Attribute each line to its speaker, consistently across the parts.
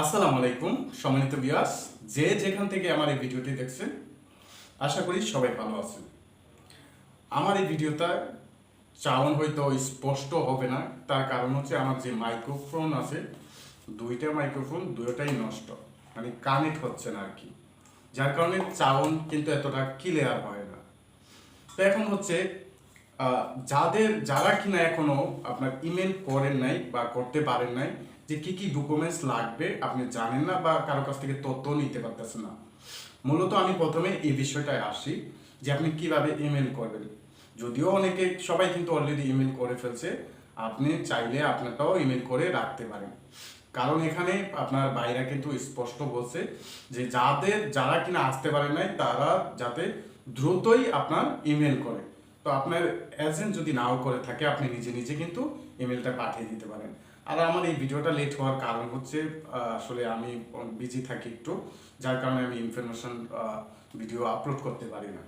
Speaker 1: আসসালামু আলাইকুম, সম্মানিত বিয়াস যে যেখান থেকে আমার এই ভিডিওটি দেখছেন, আশা করি সবাই ভালো আছেন। আমার এই ভিডিওটা চাউন হয়তো স্পষ্ট হবে না, তার কারণ হচ্ছে আমার যে মাইক্রোফোন আছে, দুইটা মাইক্রোফোন দুটোটাই নষ্ট মানে কানেক্ট হচ্ছে না আর কি যার কারণে চাউন কিন্তু এতটা ক্লিয়ার হয় না। তো এখন হচ্ছে যাদের, যারা কিনা এখনও আপনার ইমেল করেন নাই বা করতে পারেন নাই যে কি কি ডকুমেন্টস লাগবে আপনি জানেন না বা কারও কাছ থেকে তথ্য নিতে পারতেছেন না। মূলত আমি প্রথমে এই বিষয়টায় আসি যে আপনি কীভাবে ইমেল করবেন। যদিও অনেকে, সবাই কিন্তু অলরেডি ইমেল করে ফেলছে, আপনি চাইলে আপনারটাও ইমেল করে রাখতে পারেন। কারণ এখানে আপনার বাইরা কিন্তু স্পষ্ট বলছে যে যাদের, যারা কিনা আসতে পারে নাই, তারা যাতে দ্রুতই আপনার ইমেল করে। তো আপনার এজেন্ট যদি নাও করে থাকে, আপনি নিজে নিজে কিন্তু ইমেলটা পাঠিয়ে দিতে পারেন। আর আমার এই ভিডিওটা লেট হওয়ার কারণ হচ্ছে আসলে আমি বিজি থাকি একটু, যার কারণে আমি ইনফরমেশন ভিডিও আপলোড করতে পারি না।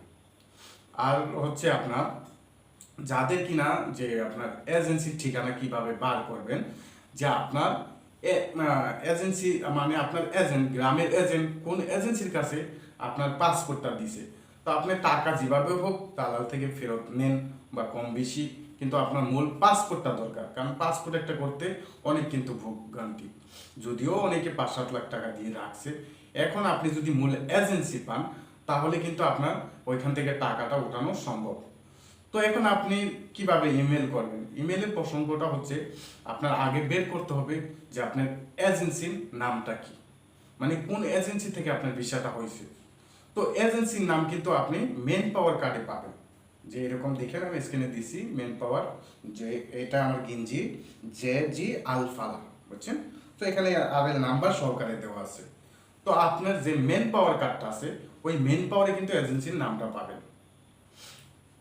Speaker 1: আর হচ্ছে আপনার, যাদের কিনা যে আপনার এজেন্সির ঠিকানা কীভাবে বার করবেন, যে আপনার এজেন্সি মানে আপনার এজেন্ট গ্রামের এজেন্ট কোন এজেন্সির কাছে আপনার পাসপোর্টটা দিছে। তো আপনি টাকা যেভাবে হোক, দালাল থেকে ফেরত নেন বা কম বেশি কিন্তু আপনার মূল পাসপোর্টটা দরকার। কারণ পাসপোর্ট একটা করতে অনেক কিন্তু ভোগান্তি যদিও অনেকে পাঁচ সাত লাখ টাকা দিয়ে রাখছে। এখন আপনি যদি মূল এজেন্সি পান, তাহলে কিন্তু আপনার ওইখান থেকে টাকাটা ওঠানো সম্ভব। তো এখন আপনি কীভাবে ইমেল করবেন? ইমেলের প্রসঙ্গটা হচ্ছে, আপনার আগে বের করতে হবে যে আপনার এজেন্সির নামটা কি। মানে কোন এজেন্সি থেকে আপনার ভিসাটা হয়েছে। তো এজেন্সির নাম কিন্তু আপনি মেন পাওয়ার কার্ডে পাবেন। যে এরকম দেখেন আমি স্ক্রিনে দিছি মেন পাওয়ার যে এটা আমার গিঞ্জি জে জি আলফালা, বুঝছেন? তো এখানে আবেল নাম্বার সহকারে দেওয়া আছে। তো আপনার যে মেন পাওয়ার কার্ডটা আছে, ওই মেন পাওয়ারে কিন্তু এজেন্সির নামটা পাবেন।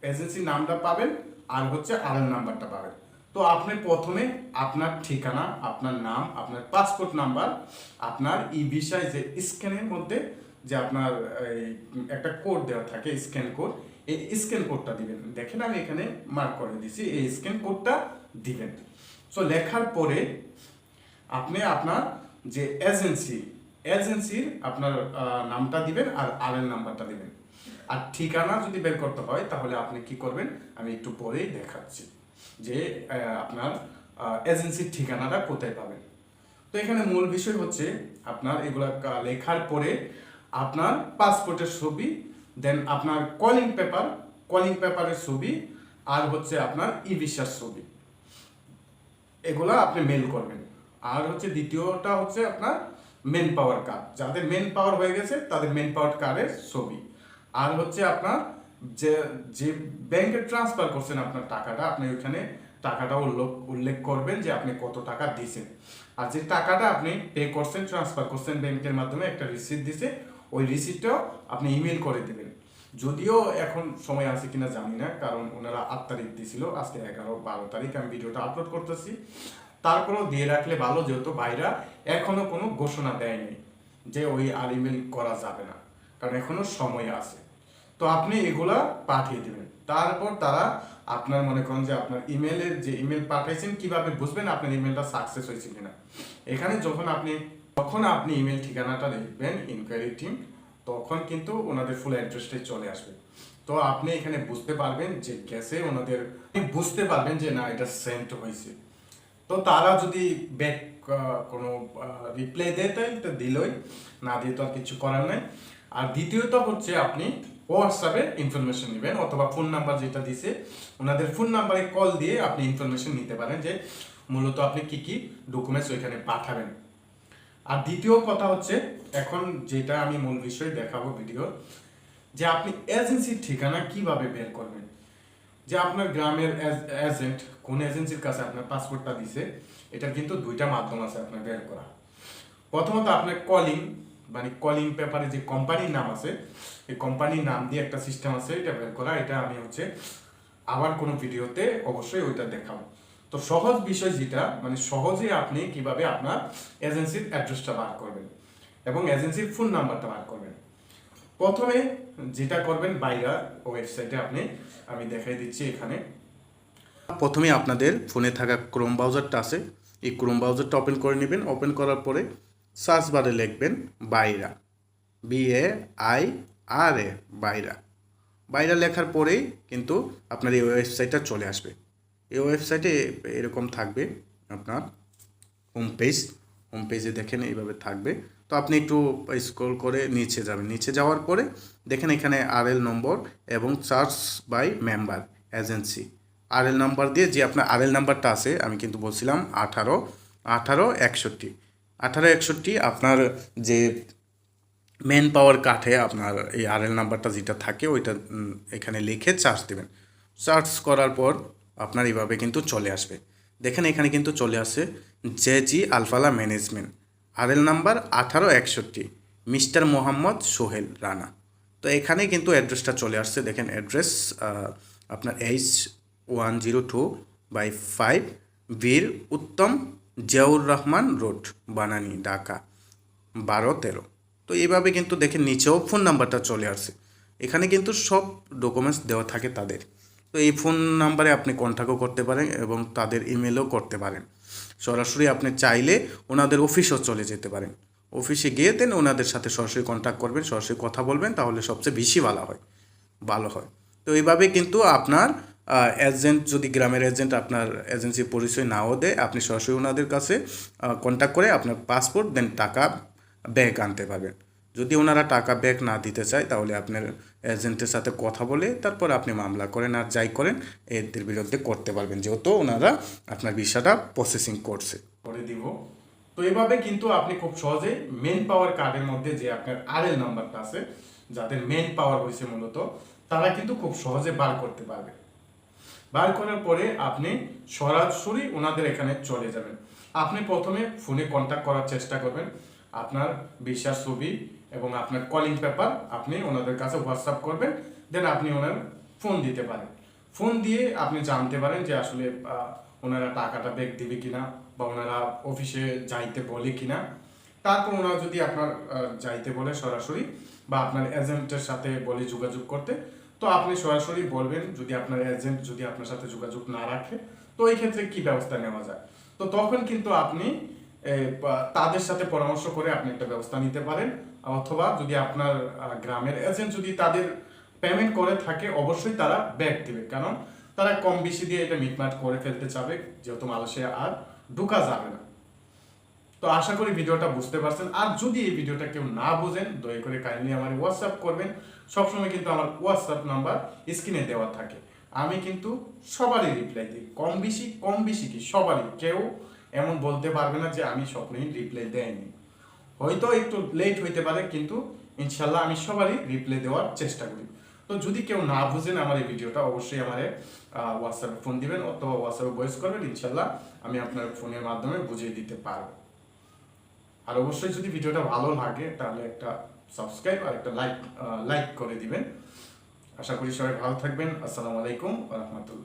Speaker 1: এজেন্সির নামটা পাবেন, আর হচ্ছে আধার নাম্বারটা পাবেন। তো আপনি প্রথমে আপনার ঠিকানা, আপনার নাম, আপনার পাসপোর্ট নাম্বার আপনার ই ভিসায় যে স্ক্যানের মধ্যে যে আপনার একটা কোড দেওয়া থাকে স্ক্যান কোড এই স্ক্যান কোডটা দিবেন। দেখেন আমি এখানে মার্ক করে দিছি, এই স্ক্যান কোডটা দিবেন। সো লেখার পরে আপনি আপনার যে এজেন্সি এজেন্সির আপনার নামটা দিবেন আর আরের নাম্বারটা দিবেন। আর ঠিকানা যদি বের করতে হয়, তাহলে আপনি কি করবেন? আমি একটু পরেই দেখাচ্ছি যে আপনার এজেন্সির ঠিকানাটা কোথায় পাবেন। তো এখানে মূল বিষয় হচ্ছে আপনার এগুলা লেখার পরে আপনার পাসপোর্টের ছবি দেন আপনার কলিং পেপার কলিং পেপারের ছবি আর হচ্ছে আপনার ই ভিসার ছবি। এগুলা আপনি মেল করবেন। আর হচ্ছে দ্বিতীয়টা হচ্ছে আপনার মেন পাওয়ার কার্ড যাদের মেন পাওয়ার হয়ে গেছে, তাদের মেন পাওয়ার কার্ডের ছবি। আর হচ্ছে আপনার যে যে ব্যাংকে ট্রান্সফার করছেন আপনার টাকাটা, আপনি ওইখানে টাকাটা উল্লেখ উল্লেখ করবেন যে আপনি কত টাকা দিছেন। আর যে টাকাটা আপনি পে করছেন ট্রান্সফার করছেন ব্যাংকের মাধ্যমে, একটা রিসিপ্ট দিছে ওই রিসিপ্টটাও আপনি ইমেল করে দেবেন। যদিও এখন সময় আছে কিনা জানি না, কারণ ওনারা আট তারিখ দিছিল, আজকে এগারো, বারো তারিখ আমি ভিডিওটা আপলোড করতেছি। তারপরেও দিয়ে রাখলে ভালো, যেহেতু ভাইরা এখনও কোনো ঘোষণা দেয়নি যে ওই আর ইমেল করা যাবে না, কারণ এখনও সময় আছে। তো আপনি এগুলা পাঠিয়ে দেবেন। তারপর তারা আপনার মনে করেন যে আপনার ইমেলের যে ইমেল পাঠাইছেন, কীভাবে বুঝবেন আপনার ইমেলটা সাকসেস হয়েছে কিনা? এখানে যখন আপনি তখন আপনি ইমেল ঠিকানাটা লিখবেন ইনকোয়ারি টিম তখন কিন্তু ওনাদের ফুল অ্যাড্রেসটাই চলে আসবে। তো আপনি এখানে বুঝতে পারবেন যে গেছে ওনাদের বুঝতে পারবেন যে না, এটা সেন্ট হয়েছে। তো তারা যদি ব্যাক কোনো রিপ্লাই দেয় তাহলে তো দিলই। না দিয়ে তো আর কিছু করার নাই। আর দ্বিতীয়ত হচ্ছে আপনি হোয়াটসঅ্যাপে ইনফরমেশন নেবেন, অথবা ফোন নাম্বার যেটা দিছে, ওনাদের ফোন নাম্বারে কল দিয়ে আপনি ইনফরমেশন নিতে পারেন যে মূলত আপনি কি কি ডকুমেন্টস ওইখানে পাঠাবেন। আর দ্বিতীয় কথা হচ্ছে, এখন যেটা আমি মূল বিষয় দেখাবো ভিডিও যে আপনি এজেন্সির ঠিকানা কীভাবে বের করবেন? যে আপনার গ্রামের এজেন্ট কোন এজেন্সির কাছে আপনার পাসপোর্টটা দিছে, এটার কিন্তু দুইটা মাধ্যম আছে আপনার বের করা। প্রথমত আপনার কলিং মানে কলিং পেপারে যে কোম্পানির নাম আছে, এই কোম্পানির নাম দিয়ে একটা সিস্টেম আছে, এটা বের করা, এটা আমি হচ্ছে আবার কোনো ভিডিওতে অবশ্যই ওইটা দেখাবো। তো সহজ বিষয় যেটা মানে সহজে আপনি কীভাবে আপনার এজেন্সির অ্যাড্রেসটা বার করবেন এবং এজেন্সির ফোন নাম্বারটা বার করবেন। প্রথমে যেটা করবেন, বাইরা ওয়েবসাইটে আপনি, আমি দেখাই দিচ্ছি এখানে। প্রথমে আপনাদের ফোনে থাকা ক্রোম ব্রাউজারটা আছে। এই ক্রোম ব্রাউজারটা ওপেন করে নেবেন। ওপেন করার পরে সার্চ বারে লিখবেন বাইরা বি এ আই আর এ বাইরা বাইরা লেখার পরেই কিন্তু আপনার এই ওয়েবসাইটটা চলে আসবে। এই ওয়েবসাইটে এরকম থাকবে আপনার হোম পেজ হোম পেজে দেখেন এইভাবে থাকবে। তো আপনি একটু স্ক্রল করে নিচে যাবেন। নিচে যাওয়ার পরে দেখেন এখানে আর এল নম্বর এবং charge by member agency R L number দিয়ে যে আপনার আর এল নাম্বারটা আছে, আমি কিন্তু বলছিলাম আঠারো আঠারো একষট্টি। আঠারো একষট্টি আপনার যে মেন পাওয়ার কাঠে আপনার এই আর এল নাম্বারটা যেটা থাকে, ওইটা এখানে লিখে চার্জ দেবেন। চার্জ করার পর আপনার এইভাবে কিন্তু চলে আসবে। দেখেন এখানে কিন্তু চলে আসে J G Al Falah management. R L number আঠারো একষট্টি, মিস্টার মোহাম্মদ সোহেল রানা। তো এখানে কিন্তু অ্যাড্রেসটা চলে আসছে, দেখেন অ্যাড্রেস আপনার H one zero two by five Bir Uttam Ziaur Rahman road, Banani, Dhaka, বারো তেরো। তো এইভাবে কিন্তু দেখেন নিচেও ফোন নাম্বারটা চলে আসছে এখানে কিন্তু সব ডকুমেন্টস দেওয়া থাকে তাদের। তো এই ফোন নাম্বারে আপনি কন্ট্যাক্টও করতে পারেন এবং তাদের ইমেলও করতে পারেন। সরাসরি আপনি চাইলে ওনাদের অফিসও চলে যেতে পারেন। অফিসে গিয়ে দেন, ওনাদের সাথে সরাসরি কন্ট্যাক্ট করবেন, সরাসরি কথা বলবেন, তাহলে সবচেয়ে বেশি ভালো হয় ভালো হয়। তো এইভাবে কিন্তু আপনার এজেন্ট যদি গ্রামের এজেন্ট আপনার এজেন্সির পরিচয় নাও দেয়, আপনি সরাসরি ওনাদের কাছে কন্ট্যাক্ট করে আপনার পাসপোর্ট দেন টাকা ব্যাগ আনতে পারবেন। যদি ওনারা টাকা ব্যাক না দিতে চায়, তাহলে আপনার এজেন্টের সাথে কথা বলে তারপর আপনি মামলা করেন আর যাই করেন, এদের বিরুদ্ধে করতে পারবেন, যেহেতু ওনারা আপনার ভিসাটা প্রসেসিং করছে। করে দিব। তো এভাবে কিন্তু আপনি খুব সহজে মেন পাওয়ার কার্ডের মধ্যে যে আপনার আরএল নাম্বারটা আছে, যাদের মেন পাওয়ার হয়েছে মূলত, তারা কিন্তু খুব সহজে বার করতে পারবে। বার করার পরে আপনি সরাসরি ওনাদের এখানে চলে যাবেন। আপনি প্রথমে ফোনে কন্ট্যাক্ট করার চেষ্টা করবেন। আপনার বিশ্বাস ছবি এবং আপনার কলিং পেপার আপনি ওনাদের কাছে হোয়াটসঅ্যাপ করবেন দেন আপনি ওনার ফোন দিতে পারেন। ফোন দিয়ে আপনি জানতে পারেন যে আসলে ওনারা টাকাটা ব্যাক দিবে কিনা বা ওনারা অফিসে যাইতে বলে কিনা। তারপর ওনারা যদি আপনার যাইতে বলে সরাসরি বা আপনার এজেন্টের সাথে বলে যোগাযোগ করতে, তো আপনি সরাসরি বলবেন যদি আপনার এজেন্ট যদি আপনার সাথে যোগাযোগ না রাখে, তো এই ক্ষেত্রে কি ব্যবস্থা নেওয়া যায়? তো তখন কিন্তু আপনি তাদের সাথে পরামর্শ করে আপনি একটা ব্যবস্থা নিতে পারেন। অথবা যদি আপনার গ্রামের এজেন্ট যদি তাদের পেমেন্ট করে থাকে, অবশ্যই তারা ব্যাক দিবে। কারণ তারা কম বেশি দিয়ে এটা মিটমাট করে ফেলতে চাবে, যেহেতু মালয়েশিয়া আর ঢুকা যাবে না। তো আশা করি ভিডিওটা বুঝতে পারছেন। আর যদি এই ভিডিওটা কেউ না বোঝেন, দয়া করে কাইন্ডলি আমার হোয়াটসঅ্যাপ করবেন। সবসময় কিন্তু আমার হোয়াটসঅ্যাপ নাম্বার স্ক্রিনে দেওয়া থাকে। আমি কিন্তু সবারই রিপ্লাই দিই। কম বেশি কম বেশি কি? সবারই। কেউ এমন বলতে পারবে না যে আমি স্বপ্নেই রিপ্লাই দেয়নি। হয়তো একটু লেট হইতে পারে, কিন্তু ইনশাল্লাহ আমি সবারই রিপ্লাই দেওয়ার চেষ্টা করি। তো যদি কেউ না বুঝেন আমার এই ভিডিওটা অবশ্যই আমার হোয়াটসঅ্যাপে ফোন দিবেন অথবা হোয়াটসঅ্যাপে ভয়েস করবেন ইনশাল্লাহ আমি আপনার ফোনের মাধ্যমে বুঝিয়ে দিতে পারব। আর অবশ্যই যদি ভিডিওটা ভালো লাগে, তাহলে একটা সাবস্ক্রাইব আর একটা লাইক লাইক করে দিবেন। আশা করি সবাই ভালো থাকবেন। আসসালামু আলাইকুম রহমতুল্লাহ।